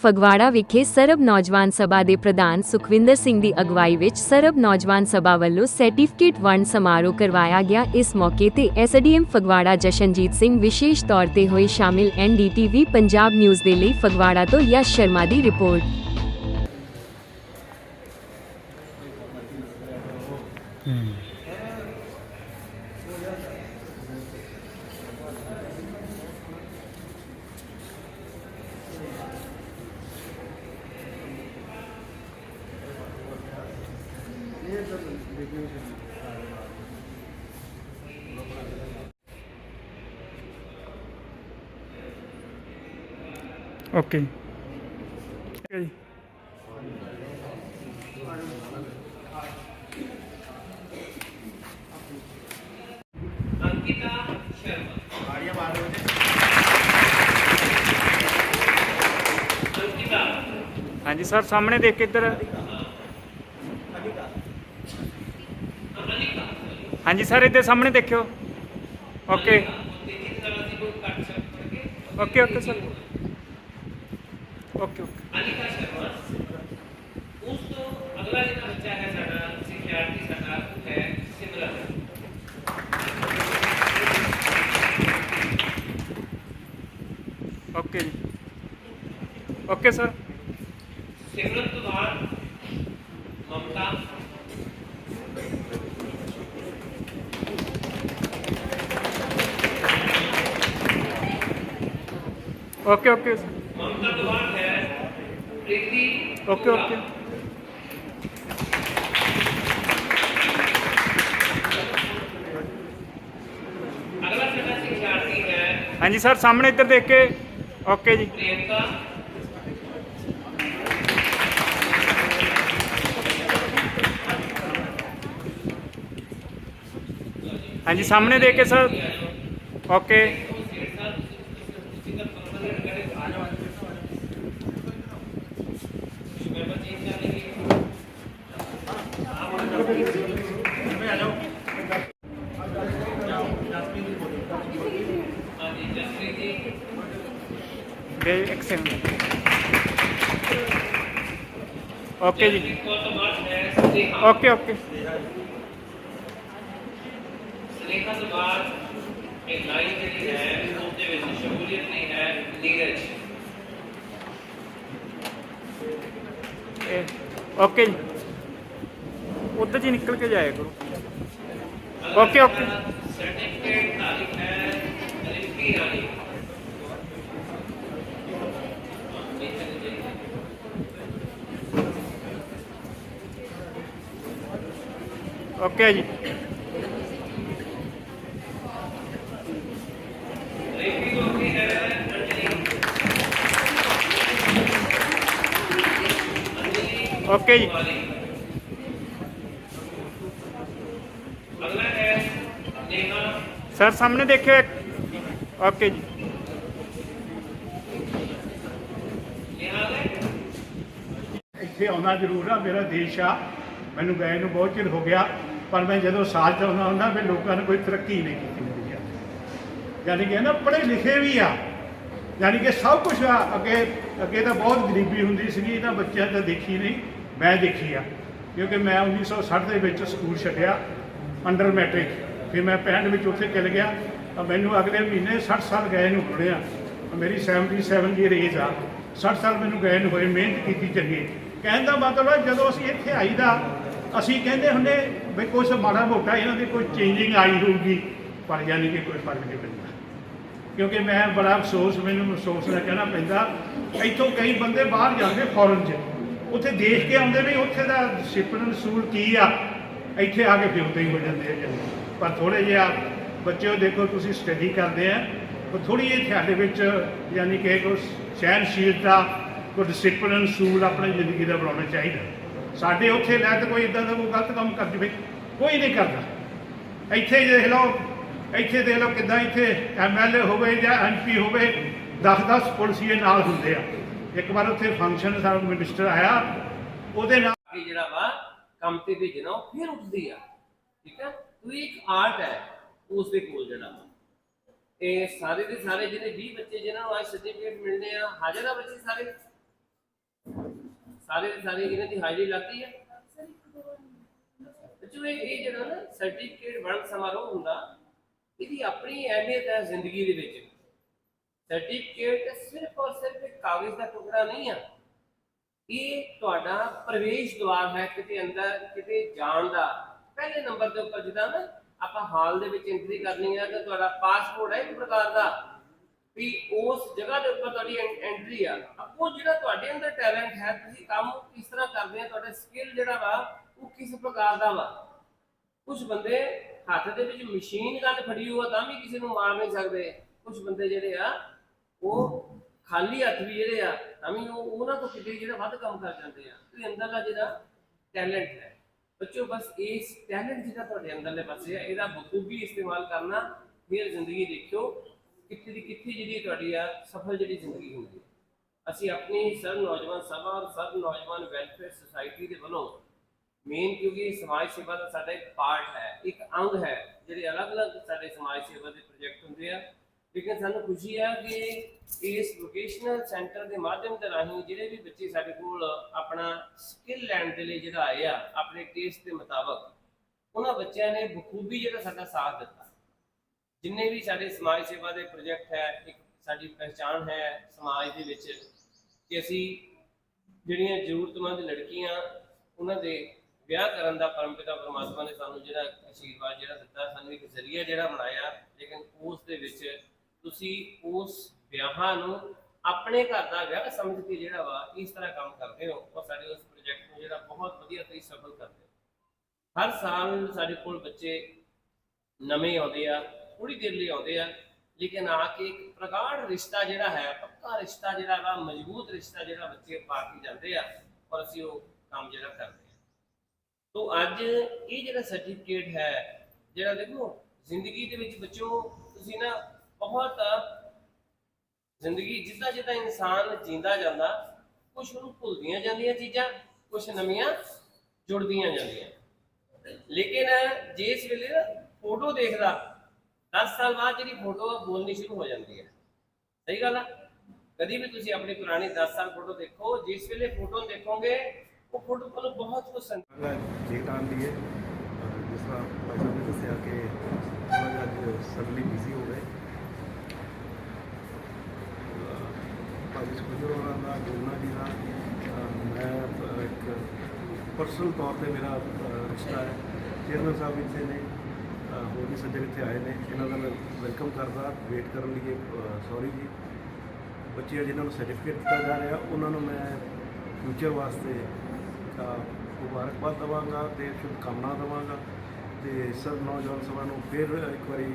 ਫਗਵਾੜਾ ਵਿਖੇ ਸਰਬ ਨੌਜਵਾਨ ਸਭਾ ਦੇ ਪ੍ਰਧਾਨ ਸੁਖਵਿੰਦਰ ਸਿੰਘ ਦੀ ਅਗਵਾਈ ਵਿੱਚ ਸਰਬ ਨੌਜਵਾਨ ਸਭਾ ਵੱਲੋਂ ਸਰਟੀਫਿਕੇਟ ਵੰਡ ਸਮਾਰੋਹ ਕਰਵਾਇਆ ਗਿਆ। ਇਸ ਮੌਕੇ ਤੇ ਐਸਡੀਐਮ ਫਗਵਾੜਾ ਜਸ਼ਨਜੀਤ ਸਿੰਘ ਵਿਸ਼ੇਸ਼ ਤੌਰ ਤੇ ਹੋਏ ਸ਼ਾਮਿਲ ਐਨਡੀਟੀਵੀ ਪੰਜਾਬ ਨਿਊਜ਼ ਦੇ ਲਈ ਫਗਵਾੜਾ ਤੋਂ ਯਸ਼ ਸ਼ਰਮਾ ਦੀ ਰਿਪੋਰਟ। ਓਕੇ ਠੀਕ ਹੈ ਜੀ। ਹਾਂਜੀ ਸਰ ਸਾਹਮਣੇ ਦੇਖ ਕੇ ਇੱਧਰ ਹਾਂਜੀ ਸਰ ਇੱਧਰ ਸਾਹਮਣੇ ਦੇਖਿਓ। Okay. Okay okay sir. Okay okay ਉਸ ਤੋਂ ਅਗਲਾ ਜਿਹੜਾ ਬੱਚਾ ਹੈ ਸਾਡਾ ਸਿਖਿਆਰਥੀ ਸਾਡਾ ਹੈ ਸਿਮਰਨ। ਓਕੇ ਜੀ। ਓਕੇ ਸਰ ਸਿਮਰਨ ਤੋਂ ਬਾਅਦ ਮਮਤਾ। ਓਕੇ ਓਕੇ ਮਮਤਾ ਤੋਂ ਬਾਅਦ ਹੈ ਪ੍ਰੀਤੀ ਓਕੇ ਓਕੇ। ਅਗਲਾ ਸਾਡਾ ਸਿਖਿਆਰਥੀ ਹੈ। ਹਾਂਜੀ ਸਰ ਸਾਹਮਣੇ ਇੱਧਰ ਦੇਖ ਕੇ। ਓਕੇ ਜੀ। ਪ੍ਰਿਯੰਕਾ। ਹਾਂਜੀ ਸਾਹਮਣੇ ਦੇਖ ਕੇ ਸਰ। ਓਕੇ। ਹਾਂਜੀ ਇੱਕ ਸੈਕਿੰਡ ਓਕੇ ਜੀ। Okay okay. ਸਨੇਹਾ ਤੋਂ ਬਾਅਦ ਇਹ ਲਾਈਨ ਜਿਹੜੀ ਹੈ ਉਸ ਦੇ ਵਿੱਚ ਸ਼ਮੂਲੀਅਤ ਨਹੀਂ ਹੈ ਨੀਰਜ ਓਕੇ ਜੀ। ਉੱਧਰ ਜੀ ਨਿਕਲ ਕੇ ਜਾਇਆ ਕਰੋ। Okay okay. ਸਰਟੀਫਿਕੇਟ ਤਾਰੀਖ ਹੈ ਰਿੰਪੀ ਰਾਣੀ ਓਕੇ ਜੀ। ਓਕੇ ਜੀ। ਸਰ, ਸਾਹਮਣੇ ਦੇਖਿਓ ਇੱਕ। ਓਕੇ ਜੀ। ਇੱਥੇ ਆਉਣਾ ਜ਼ਰੂਰ ਆ, ਮੇਰਾ ਦੇਸ਼ ਆ। ਮੈਨੂੰ ਗਏ ਨੂੰ ਬਹੁਤ ਚਿਰ ਹੋ ਗਿਆ। ਪਰ ਮੈਂ ਜਦੋਂ ਸਾਲ ਚਾਹੁੰਦਾ ਹੁੰਦਾ ਵੀ ਲੋਕਾਂ ਨੇ ਕੋਈ ਤਰੱਕੀ ਨਹੀਂ ਕੀਤੀ ਹੁੰਦੀ ਆ। ਯਾਨੀ ਕਿ ਨਾ ਪੜ੍ਹੇ ਲਿਖੇ ਵੀ ਆ। ਯਾਨੀ ਕਿ ਸਭ ਕੁਝ ਆ। ਅੱਗੇ ਅੱਗੇ ਤਾਂ ਬਹੁਤ ਗਰੀਬੀ ਹੁੰਦੀ ਸੀਗੀ ਇਹਨਾਂ ਬੱਚਿਆਂ ਤਾਂ ਦੇਖੀ ਨਹੀਂ, ਮੈਂ ਦੇਖੀ ਆ। ਕਿਉਂਕਿ ਮੈਂ 1960 ਦੇ ਵਿੱਚ ਸਕੂਲ ਛੱਡਿਆ, ਅੰਡਰ ਮੈਟ੍ਰਿਕ। ਫਿਰ ਮੈਂ 65 ਵਿੱਚ ਉੱਥੇ ਚਲ ਗਿਆ। ਤਾਂ ਮੈਨੂੰ ਅਗਲੇ ਮਹੀਨੇ 60 ਸਾਲ ਗਏ ਨੂੰ ਹੋਣੇ ਆ ਮੇਰੀ 77 ਦੀ ਏਜ ਆ। 60 ਸਾਲ ਮੈਨੂੰ ਗਏ ਨੂੰ ਹੋਏ, ਮਿਹਨਤ ਕੀਤੀ ਚੰਗੀ। ਕਹਿਣ ਦਾ ਮਤਲਬ ਹੈ ਜਦੋਂ ਅਸੀਂ ਇੱਥੇ ਆਈਦਾ, ਅਸੀਂ ਕਹਿੰਦੇ ਹੁੰਦੇ ਵੀ ਕੁਛ ਮਾੜਾ ਮੋਟਾ ਇਹਨਾਂ ਦੀ ਕੋਈ ਚੇਂਜਿੰਗ ਆਈ ਹੋਊਗੀ, ਪਰ ਯਾਨੀ ਕਿ ਕੋਈ ਫ਼ਰਕ ਨਹੀਂ ਪੈਂਦਾ। ਕਿਉਂਕਿ ਮੈਂ ਬੜਾ ਅਫਸੋਸ, ਮੈਨੂੰ ਅਫਸੋਸ ਨਾਲ ਕਹਿਣਾ ਪੈਂਦਾ, ਇੱਥੋਂ ਕਈ ਬੰਦੇ ਬਾਹਰ ਜਾਂਦੇ ਫੋਰਨ 'ਚ। ਉੱਥੇ ਦੇਖ ਕੇ ਆਉਂਦੇ ਵੀ ਉੱਥੇ ਦਾ ਡਿਸਪਲਿਨ ਸੂਲ ਕੀ ਆ? ਇੱਥੇ ਆ ਕੇ ਫਿਰ ਉੱਤੇ ਹੀ ਹੋ ਜਾਂਦੇ ਆ ਜੀ ਪਰ ਥੋੜੇ ਜਿਹਾ ਬੱਚਿਓ, ਦੇਖੋ ਤੁਸੀਂ ਸਟੱਡੀ ਕਰਦੇ ਆ, ਉਹ ਥੋੜੀ ਜਿਹੀ ਤੁਹਾਡੇ ਵਿੱਚ ਯਾਨੀ ਕਿ ਕੋਈ ਸਹਿਨਸ਼ੀਲਤਾ ਕੋਈ ਡਿਸਪਲਿਨ ਸੂਲ ਆਪਣੀ ਜ਼ਿੰਦਗੀ ਦਾ ਬਣਾਉਣਾ ਚਾਹੀਦਾ। ਸਾਡੇ ਉੱਥੇ ਲੈ ਤਾਂ ਕੋਈ ਇਦਾਂ ਦਾ ਕੋਈ ਗਲਤ ਕੰਮ ਕਰ ਜਵੇ ਕੋਈ ਨਹੀਂ ਕਰਦਾ। ਇੱਥੇ ਦੇਖ ਲਓ, ਇੱਥੇ ਦੇਖ ਲਓ ਕਿੱਦਾਂ ਇੱਥੇ ਐਮਐਲਏ ਹੋਵੇ ਜਾਂ ਐਮਪੀ ਹੋਵੇ 10-10 ਪੁਲਿਸੀਏ ਨਾਲ ਹੁੰਦੇ ਆ। ਇੱਕ ਵਾਰ ਉੱਥੇ ਫੰਕਸ਼ਨ ਸਾਡਾ ਮਿਨਿਸਟਰ ਆਇਆ, ਉਹਦੇ ਨਾਲ ਕਿ ਜਿਹੜਾ ਵਾ, ਕੰਮ ਤੇ ਭੇਜਣਾ, ਉਹ ਫਿਰ ਉੱਠਦੀ ਆ। ਠੀਕ ਹੈ ਉਹ ਇੱਕ ਆਰਟ ਹੈ, ਉਸ ਦੇ ਕੋਲ ਜਿਹੜਾ ਇਹ ਸਾਰੇ ਦੇ ਸਾਰੇ ਜਿਹੜੇ 20 ਬੱਚੇ ਜਿਹਨਾਂ ਨੂੰ ਅੱਜ ਸਰਟੀਫਿਕੇਟ ਮਿਲਦੇ ਆ, ਹਾਜ਼ਰ ਆ ਬੱਚੇ ਸਾਰੇ? ਸਾਰੇ ਦੇ ਸਾਰੇ ਇਹਨਾਂ ਦੀ ਹਾਜ਼ਰੀ ਲੱਗਦੀ ਹੈ। ਬੱਚੋ, ਇਹ ਇਹ ਜਿਹੜਾ ਨਾ ਸਰਟੀਫਿਕੇਟ ਵੰਡ ਸਮਾਰੋਹ ਹੁੰਦਾ, ਇਹਦੀ ਆਪਣੀ ਅਹਿਮੀਅਤ ਹੈ ਜ਼ਿੰਦਗੀ ਦੇ ਵਿੱਚ। ਸਰਟੀਫਿਕੇਟ ਸਿਰਫ ਔਰ ਸਿਰਫ ਇੱਕ ਕਾਗਜ਼ ਦਾ ਟੁਕੜਾ ਨਹੀਂ ਆ। ਇਹ ਤੁਹਾਡਾ ਪ੍ਰਵੇਸ਼ ਦੁਆਰ ਹੈ ਕਿਤੇ ਅੰਦਰ, ਕਿਤੇ ਜਾਣ ਦਾ। ਪਹਿਲੇ ਨੰਬਰ ਦੇ ਉੱਪਰ ਜਿੱਦਾਂ ਨਾ ਆਪਾਂ ਹਾਲ ਦੇ ਵਿੱਚ ਐਂਟਰੀ ਕਰਨੀ ਹੈ, ਤਾਂ ਤੁਹਾਡਾ ਪਾਸਪੋਰਟ ਹੈ ਇੱਕ ਪ੍ਰਕਾਰ ਦਾ। ਵੀ ਉਸ ਜਗ੍ਹਾ ਦੇ ਉੱਪਰ ਤੁਹਾਡੀ ਐਂਟਰੀ ਆ। ਆਪੋ ਜਿਹੜਾ ਤੁਹਾਡੇ ਅੰਦਰ ਟੈਲੈਂਟ ਹੈ, ਤੁਸੀਂ ਕੰਮ ਕਿਸ ਤਰ੍ਹਾਂ ਕਰਦੇ ਆ, ਤੁਹਾਡਾ ਸਕਿੱਲ ਜਿਹੜਾ ਵਾ, ਉਹ ਕਿਸ ਪ੍ਰਕਾਰ ਦਾ ਵਾ? ਕੁਝ ਬੰਦੇ ਹੱਥ ਦੇ ਵਿੱਚ ਮਸ਼ੀਨ ਗਨ ਫੜੀ ਹੋਆ ਤਾਂ ਵੀ ਕਿਸੇ ਨੂੰ ਮਾਰ ਨਹੀਂ ਸਕਦੇ। ਕੁਝ ਬੰਦੇ ਜਿਹੜੇ ਆ, ਉਹ ਖਾਲੀ ਹੱਥ ਵੀ ਜਿਹੜੇ ਆ, ਤਾਂ ਵੀ ਉਹ ਉਹਨਾਂ ਤੋਂ ਕਿਤੇ ਜਿਹੜਾ ਵੱਧ ਕੰਮ ਕਰ ਜਾਂਦੇ ਆ। ਤੇ ਅੰਦਰਲਾ ਜਿਹੜਾ ਟੈਲੈਂਟ ਹੈ। ਬੱਚੋ, ਬਸ ਇਸ ਟੈਲੈਂਟ ਜਿਹੜਾ ਤੁਹਾਡੇ ਅੰਦਰਲੇ ਪਾਸੇ ਆ, ਇਹਦਾ ਬਖੂਬੀ ਇਸਤੇਮਾਲ ਕਰਨਾ, ਫਿਰ ਜ਼ਿੰਦਗੀ ਦੇਖਿਓ। ਕਿੱਥੇ ਦੀ ਕਿੱਥੇ ਜਿਹੜੀ ਤੁਹਾਡੀ ਆ ਸਫਲ ਜਿਹੜੀ ਜ਼ਿੰਦਗੀ ਹੁੰਦੀ ਅਸੀਂ ਆਪਣੀ ਸਰ ਨੌਜਵਾਨ ਸਭਾ ਔਰ ਸਰਵ ਨੌਜਵਾਨ ਵੈਲਫੇਅਰ ਸੁਸਾਇਟੀ ਦੇ ਵੱਲੋਂ ਮੇਨ ਕਿਉਂਕਿ ਸਮਾਜ ਸੇਵਾ ਦਾ ਸਾਡਾ ਇੱਕ ਪਾਰਟ ਹੈ, ਇੱਕ ਅੰਗ ਹੈ, ਜਿਹੜੇ ਅਲੱਗ-ਅਲੱਗ ਸਾਡੇ ਸਮਾਜ ਸੇਵਾ ਦੇ ਪ੍ਰੋਜੈਕਟ ਹੁੰਦੇ ਆ। ਲੇਕਿਨ ਸਾਨੂੰ ਖੁਸ਼ੀ ਹੈ ਕਿ ਇਸ ਵੋਕੇਸ਼ਨਲ ਸੈਂਟਰ ਦੇ ਮਾਧਿਅਮ ਦੇ ਰਾਹੀਂ ਜਿਹੜੇ ਵੀ ਬੱਚੇ ਸਾਡੇ ਕੋਲ ਆਪਣਾ ਸਕਿੱਲ ਲੈਣ ਦੇ ਲਈ ਜਿਹੜਾ ਆਏ ਆ, ਆਪਣੇ ਟੇਸਟ ਦੇ ਮੁਤਾਬਕ, ਉਹਨਾਂ ਬੱਚਿਆਂ ਨੇ ਬਖੂਬੀ ਜਿਹੜਾ ਸਾਡਾ ਸਾਥ ਦਿੱਤਾ। ਜਿੰਨੇ ਵੀ ਸਾਡੇ ਸਮਾਜ ਸੇਵਾ ਦੇ ਪ੍ਰੋਜੈਕਟ ਹੈ, ਇੱਕ ਸਾਡੀ ਪਹਿਚਾਣ ਹੈ ਸਮਾਜ ਦੇ ਵਿੱਚ ਕਿ ਅਸੀਂ ਜਿਹੜੀਆਂ ਜ਼ਰੂਰਤਮੰਦ ਲੜਕੀਆਂ, ਉਹਨਾਂ ਦੇ ਵਿਆਹ ਕਰਨ ਦਾ ਪਰਮਪਿਤਾ ਪਰਮਾਤਮਾ ਨੇ ਸਾਨੂੰ ਜਿਹੜਾ ਆਸ਼ੀਰਵਾਦ ਜਿਹੜਾ ਦਿੱਤਾ, ਸਾਨੂੰ ਇੱਕ ਜ਼ਰੀਆ ਜਿਹੜਾ ਬਣਾਇਆ, ਲੇਕਿਨ ਉਸ ਦੇ ਵਿੱਚ ਤੁਸੀਂ ਉਸ ਵਿਆਹਾਂ ਨੂੰ ਆਪਣੇ ਘਰ ਦਾ ਵਿਆਹ ਸਮਝ ਕੇ ਜਿਹੜਾ ਵਾ, ਇਸ ਤਰ੍ਹਾਂ ਕੰਮ ਕਰਦੇ ਹੋ ਔਰ ਸਾਡੇ ਉਸ ਪ੍ਰੋਜੈਕਟ ਨੂੰ ਜਿਹੜਾ ਬਹੁਤ ਵਧੀਆ ਤਰੀਕੇ ਸਫਲ ਕਰਦੇ ਹੋ। ਹਰ ਸਾਲ ਸਾਡੇ ਕੋਲ ਬੱਚੇ ਨਵੇਂ ਆਉਂਦੇ ਆ ਥੋੜੀ ਦੇਰ ਲਈ ਆਉਂਦੇ ਆ, ਲੇਕਿਨ ਆ ਕੇ ਇੱਕ ਪ੍ਰਗਾੜ ਰਿਸ਼ਤਾ ਜਿਹੜਾ ਹੈ, ਪੱਕਾ ਰਿਸ਼ਤਾ ਜਿਹੜਾ ਵਾ, ਮਜ਼ਬੂਤ ਰਿਸ਼ਤਾ ਜਿਹੜਾ ਬੱਚੇ ਪਾ ਕੇ ਜਾਂਦੇ ਆ, ਔਰ ਅਸੀਂ ਉਹ ਕੰਮ ਜਿਹੜਾ ਕਰਦੇ ਆ। ਤੋ ਅੱਜ ਇਹ ਜਿਹੜਾ ਸਰਟੀਫਿਕੇਟ ਹੈ, ਜਿਹੜਾ ਦੇਖੋ, ਜ਼ਿੰਦਗੀ ਦੇ ਵਿੱਚ ਬੱਚੋ ਤੁਸੀਂ ਨਾ ਬਹੁਤ ਜ਼ਿੰਦਗੀ ਜਿੱਦਾਂ ਜਿੱਦਾਂ ਇਨਸਾਨ ਜੀਂਦਾ ਜਾਂਦਾ ਕੁਝ ਉਹਨੂੰ ਭੁੱਲਦੀਆਂ ਜਾਂਦੀਆਂ ਚੀਜ਼ਾਂ ਕੁਝ ਨਵੀਆਂ ਜੁੜਦੀਆਂ ਜਾਂਦੀਆਂ। ਲੇਕਿਨ ਜਿਸ ਵੇਲੇ ਨਾ ਫੋਟੋ ਦੇਖਦਾ 10 ਸਾਲ ਬਾਅਦ ਜਿਹੜੀ ਫੋਟੋ ਆ ਬੋਲਣੀ ਸ਼ੁਰੂ ਹੋ ਜਾਂਦੀ ਹੈ ਸਹੀ ਗੱਲ ਆ ਕਦੀ ਵੀ ਤੁਸੀਂ ਆਪਣੀ ਪੁਰਾਣੀ 10 ਸਾਲ ਫੋਟੋ ਦੇਖੋ ਜਿਸ ਵੇਲੇ ਫੋਟੋ ਦੇਖੋਗੇ ਉਹ ਫੋਟੋ ਤੁਹਾਨੂੰ ਬਹੁਤ ਕੁਝ ਸੰਗ ਮੈਂ ਜੇਠ ਆਉਣ ਦੀ ਹੈ ਅਹ ਜਿਸ ਤਰ੍ਹਾਂ ਭਾਈ ਸਾਹਿਬ ਨੇ ਦੱਸਿਆ ਕਿ ਥੋੜ੍ਹਾ ਜਿਹਾ ਅੱਜ ਸਡਨਲੀ ਬਿਜ਼ੀ ਹੋ ਗਏ ਅਹ ਭਾਜੀ ਸੁਖਿੰਦਰ ਹੋਰਾਂ ਦਾ ਜੋਨਾ ਜੀ ਦਾ ਅਹ ਮੈਂ ਅਹ ਇੱਕ ਪਰਸਨਲ ਤੌਰ ਤੇ ਮੇਰਾ ਅਹ ਰਿਸ਼ਤਾ ਹੈ ਚੇਅਰਮੈਨ ਸਾਹਿਬ ਇੱਥੇ ਨੇ ਅਹ ਹੋਰ ਵੀ ਸੱਜਣ ਇੱਥੇ ਆਏ ਨੇ। ਇਹਨਾਂ ਦਾ ਮੈਂ ਵੈਲਕਮ ਕਰਦਾ ਵੇਟ ਕਰਨ ਲਈ ਸੌਰੀ ਜੀ। ਬੱਚੇ ਜਿਨ੍ਹਾਂ ਨੂੰ ਸਰਟੀਫਿਕੇਟ ਦਿੱਤਾ ਜਾ ਰਿਹਾ ਉਹਨਾਂ ਨੂੰ ਮੈਂ ਫਿਊਚਰ ਵਾਸਤੇ ਮੁਬਾਰਕਬਾਦ ਦਵਾਂਗਾ ਤੇ ਸ਼ੁਭਕਾਮਨਾ ਦਵਾਂਗਾ ਤੇ ਸਭ ਨੌਜਵਾਨ ਸਭਾ ਨੂੰ ਫਿਰ ਇੱਕ ਵਾਰੀ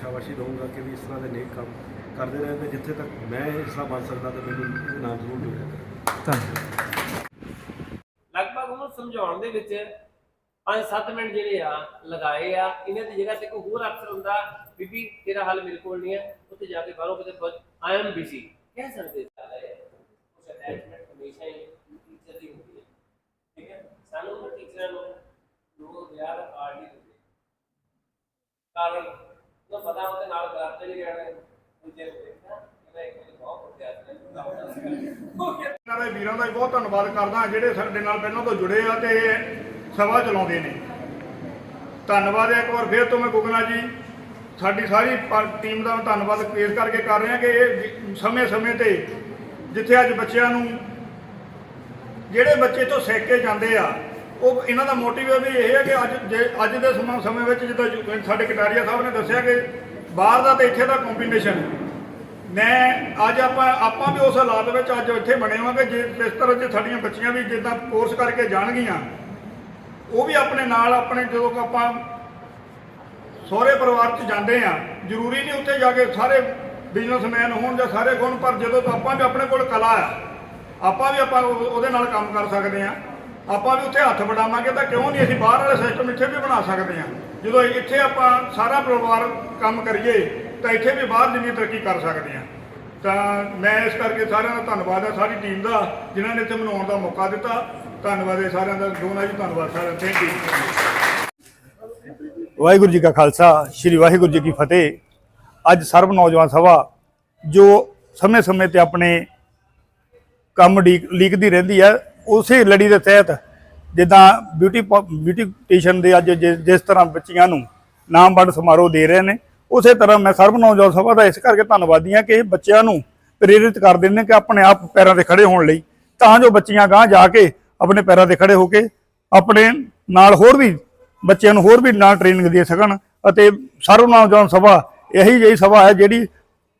ਸ਼ਾਬਾਸ਼ੀ ਦਊਂਗਾ ਕਿ ਵੀ ਇਸ ਤਰ੍ਹਾਂ ਦੇ ਨੇਕ ਕੰਮ ਕਰਦੇ ਰਹੇ ਤੇ ਜਿੱਥੇ ਤੱਕ ਮੈਂ ਹਿੱਸਾ ਬਣ ਸਕਦਾ ਤੇ ਮੈਨੂੰ ਨਾਮ ਜ਼ਰੂਰ ਦਿਓ ਲਗਭਗ ਉਹਨੂੰ ਸਮਝਾਉਣ ਦੇ ਵਿੱਚ 5-7 ਮਿੰਟ ਜਿਹੜੇ ਆ ਲਗਾਏ ਆ, ਇਹਨਾਂ ਦੀ ਜਗ੍ਹਾ ਤੇ ਕੋਈ ਹੋਰ ਅਫਸਰ ਹੁੰਦਾ, ਬੀਬੀ, ਤੇਰਾ ਹੱਲ ਮੇਰੇ ਕੋਲ ਨਹੀਂ ਹੈ ਉੱਥੇ ਜਾ ਕੇ ਬਾਹਰੋਂ ਕਿਤੇ ਕੁਝ ਆਈ ਐਮ ਬਿਜ਼ੀ ਕਹਿ ਸਕਦੇ ਕੁਝ ਅਟੈਚਮੈਂਟ ਹਮੇਸ਼ਾ ਹੀ ਟੀਚਰ ਦੀ ਹੁੰਦੀ ਹੈ। ਠੀਕ ਹੈ? ਸਾਨੂੰ ਉਹ ਟੀਚਰਾਂ ਨੂੰ ਲੋਕ ਯਾਰ ਕਾਰਡ ਨਹੀਂ ਦਿੰਦੇ। ਕਾਰਨ ਉਹ ਪਤਾ ਉਹਦੇ ਨਾਲ ਕਰਦੇ ਨਹੀਂ ਰਹਿਣਾ ਦੂਜੇ ਨੂੰ ਦੇਖਣਾ ਵੀਰਾਂ ਦਾ ਬਹੁਤ ਧੰਨਵਾਦ ਕਰਦਾ, ਜਿਹੜੇ ਸਾਡੇ ਨਾਲ ਪਹਿਲਾਂ ਤੋਂ ਜੁੜੇ ਆ ਤੇ ਸਭਾ ਚਲਾਉਂਦੇ ਨੇ। ਧੰਨਵਾਦ ਹੈ ਇੱਕ ਵਾਰ ਫਿਰ ਤੋਂ ਮੈਂ ਗੁਗਨਾ ਜੀ। ਸਾਡੀ ਸਾਰੀ ਟੀਮ ਦਾ ਧੰਨਵਾਦ ਪੇਸ਼ ਕਰਕੇ ਕਰ ਰਹੇ ਹਾਂ ਕਿ ਇਹ ਸਮੇਂ-ਸਮੇਂ ਤੇ ਜਿੱਥੇ ਅੱਜ ਬੱਚਿਆਂ ਨੂੰ ਜਿਹੜੇ ਬੱਚੇ ਤੋਂ ਸਿੱਖ ਕੇ ਜਾਂਦੇ ਆ, ਉਹ ਇਹਨਾਂ ਦਾ ਮੋਟਿਵ ਵੀ ਇਹ ਹੈ ਕਿ ਅੱਜ ਜੇ ਅੱਜ ਦੇ ਸਮਾਂ ਸਮੇਂ ਵਿੱਚ ਜਿੱਦਾਂ ਸਾਡੇ ਕਟਾਰੀਆ ਸਾਹਿਬ ਨੇ ਦੱਸਿਆ ਕਿ ਬਾਹਰ ਦਾ ਤੇ ਇੱਥੇ ਦਾ ਕੰਬੀਨੇਸ਼ਨ ਮੈਂ ਅੱਜ ਆਪਾਂ ਆਪਾਂ ਵੀ ਉਸ ਹਾਲਾਤ ਵਿੱਚ ਅੱਜ ਇੱਥੇ ਬਣੇ ਹਾਂ ਕਿ ਜੇ ਇਸ ਤਰ੍ਹਾਂ ਜੇ ਸਾਡੀਆਂ ਬੱਚੀਆਂ ਵੀ ਜਿੱਦਾਂ ਕੋਰਸ ਕਰਕੇ ਜਾਣਗੀਆਂ ਉਹ ਵੀ ਆਪਣੇ ਨਾਲ, ਆਪਣੇ ਜਦੋਂ ਕਿ ਆਪਾਂ ਸਹੁਰੇ ਪਰਿਵਾਰ 'ਚ ਜਾਂਦੇ ਆ ਜ਼ਰੂਰੀ ਨਹੀਂ ਉੱਥੇ ਜਾ ਕੇ ਸਾਰੇ ਬਿਜ਼ਨਸਮੈਨ ਹੋਣ ਜਾਂ ਸਾਰੇ ਗੁਣ, ਪਰ ਜਦੋਂ ਆਪਾਂ ਵੀ ਆਪਣੇ ਕੋਲ ਕਲਾ ਆ, ਆਪਾਂ ਵੀ ਆਪਾਂ ਉਹਦੇ ਨਾਲ ਕੰਮ ਕਰ ਸਕਦੇ ਆ ਆਪਾਂ ਵੀ ਉੱਥੇ ਹੱਥ ਵਡਾਵਾਂਗੇ ਤਾਂ ਕਿਉਂ ਨਹੀਂ ਅਸੀਂ ਬਾਹਰ ਵਾਲੇ ਸਿਸਟਮ ਇੱਥੇ ਵੀ ਬਣਾ ਸਕਦੇ ਆ ਜਦੋਂ ਇੱਥੇ ਆਪਾਂ ਸਾਰਾ ਪਰਿਵਾਰ ਕੰਮ ਕਰੀਏ, ਤਾਂ ਇੱਥੇ ਵੀ ਬਾਹਰ ਜਿੰਨੀ ਤਰੱਕੀ ਕਰ ਸਕਦੇ ਆ ਤਾਂ ਮੈਂ ਇਸ ਕਰਕੇ ਸਾਰਿਆਂ ਦਾ ਧੰਨਵਾਦ ਹੈ ਸਾਰੀ ਟੀਮ ਦਾ, ਜਿਨ੍ਹਾਂ ਨੇ ਇੱਥੇ ਮਨਾਉਣ ਦਾ ਮੌਕਾ ਦਿੱਤਾ। ਧੰਨਵਾਦ ਹੈ ਸਾਰਿਆਂ ਦਾ ਦੋਨਾਂ ਜੀ ਧੰਨਵਾਦ ਸਾਰਿਆਂ ਥੈਂਕ ਯੂ ਵਾਹਿਗੁਰੂ ਜੀ ਕਾ ਖਾਲਸਾ, ਸ੍ਰੀ ਵਾਹਿਗੁਰੂ ਜੀ ਕੀ ਫਤਿਹ। ਅੱਜ ਸਰਬ ਨੌਜਵਾਨ ਸਭਾ, ਜੋ ਸਮੇਂ-ਸਮੇਂ ਤੇ ਆਪਣੇ ਕੰਮ ਲੀਕ ਲੀਕਦੀ ਰਹਿੰਦੀ ਹੈ, ਉਸੇ ਲੜੀ ਦੇ ਤਹਿਤ ਜਿੱਦਾਂ ਬਿਊਟੀ ਬਿਊਟੀ ਪਟੀਸ਼ਨ ਦੇ ਅੱਜ ਜਿ- ਜਿਸ ਤਰ੍ਹਾਂ ਬੱਚੀਆਂ ਨੂੰ ਨਾਮ ਵੰਡ ਸਮਾਰੋਹ ਦੇ ਰਹੇ ਨੇ, ਉਸੇ ਤਰ੍ਹਾਂ ਮੈਂ ਸਰਬ ਨੌਜਵਾਨ ਸਭਾ ਦਾ ਇਸ ਕਰਕੇ ਧੰਨਵਾਦੀ ਹਾਂ ਕਿ ਬੱਚਿਆਂ ਨੂੰ ਪ੍ਰੇਰਿਤ ਕਰਦੇ ਨੇ ਕਿ ਆਪਣੇ ਆਪ ਪੈਰਾਂ ਤੇ ਖੜੇ ਹੋਣ ਲਈ, ਤਾਂ ਜੋ ਬੱਚੀਆਂ ਗਾਂ ਜਾ ਕੇ ਆਪਣੇ ਪੈਰਾਂ ਤੇ ਖੜੇ ਹੋ ਕੇ ਆਪਣੇ ਨਾਲ ਹੋਰ ਵੀ ਬੱਚਿਆਂ ਨੂੰ ਹੋਰ ਵੀ ਨਾਲ ਟ੍ਰੇਨਿੰਗ ਦੇ ਸਕਣ ਅਤੇ ਸਰਵ ਨੌਜਵਾਨ ਸਭਾ, ਇਹੀ ਜਿਹੀ ਸਭਾ ਹੈ ਜਿਹੜੀ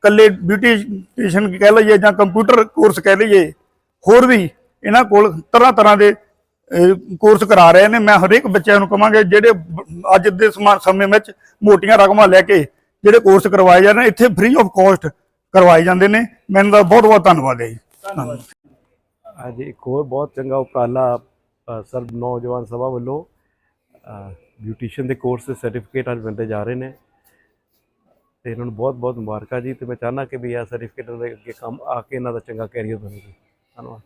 ਕੱਲੇ ਬਿਊਟੀਸ਼ਨ ਕਹਿ ਲਈਏ ਜਾਂ ਕੰਪਿਊਟਰ ਕੋਰਸ ਕਹਿ ਲਈਏ, ਹੋਰ ਵੀ ਇਹਨਾਂ ਕੋਲ ਤਰ੍ਹਾਂ ਤਰ੍ਹਾਂ ਦੇ ਕੋਰਸ ਕਰਾ ਰਹੇ ਨੇ। ਮੈਂ ਹਰੇਕ ਬੱਚਿਆਂ ਨੂੰ ਕਹਾਂਗੇ ਜਿਹੜੇ ਅੱਜ ਦੇ ਸਮਾ- ਸਮੇਂ ਵਿੱਚ ਮੋਟੀਆਂ ਰਕਮਾਂ ਲੈ ਕੇ ਜਿਹੜੇ ਕੋਰਸ ਕਰਵਾਏ ਜਾ ਰਹੇ ਨੇ, ਇੱਥੇ ਫ੍ਰੀ ਆਫ ਕਾਸਟ ਕਰਵਾਏ ਜਾਂਦੇ ਨੇ। ਮੈਨੂੰ ਦਾ ਬਹੁਤ ਬਹੁਤ ਧੰਨਵਾਦ ਹੈ ਜੀ। ਧੰਨਵਾਦ। ਅੱਜ ਇੱਕ ਹੋਰ ਬਹੁਤ ਚੰਗਾ ਉਪਰਾਲਾ ਅ, ਸਰਬ ਨੌਜਵਾਨ ਸਭਾ ਵੱਲੋਂ ਬਿਊਟੀਸ਼ੀਅਨ ਦੇ ਕੋਰਸ ਦੇ ਸਰਟੀਫਿਕੇਟ ਅੱਜ ਮਿਲਦੇ ਜਾ ਰਹੇ ਨੇ। ਤੇ ਇਹਨਾਂ ਨੂੰ ਬਹੁਤ ਬਹੁਤ ਮੁਬਾਰਕਾਂ ਜੀ ਤੇ ਮੈਂ ਚਾਹੁੰਦਾ ਕਿ ਵੀ ਇਹ ਸਰਟੀਫਿਕੇਟ ਦੇ ਅੱਗੇ ਕੰਮ ਆ ਕੇ ਇਹਨਾਂ ਦਾ ਚੰਗਾ ਕੈਰੀਅਰ ਬਣੇ ਜੀ ਧੰਨਵਾਦ।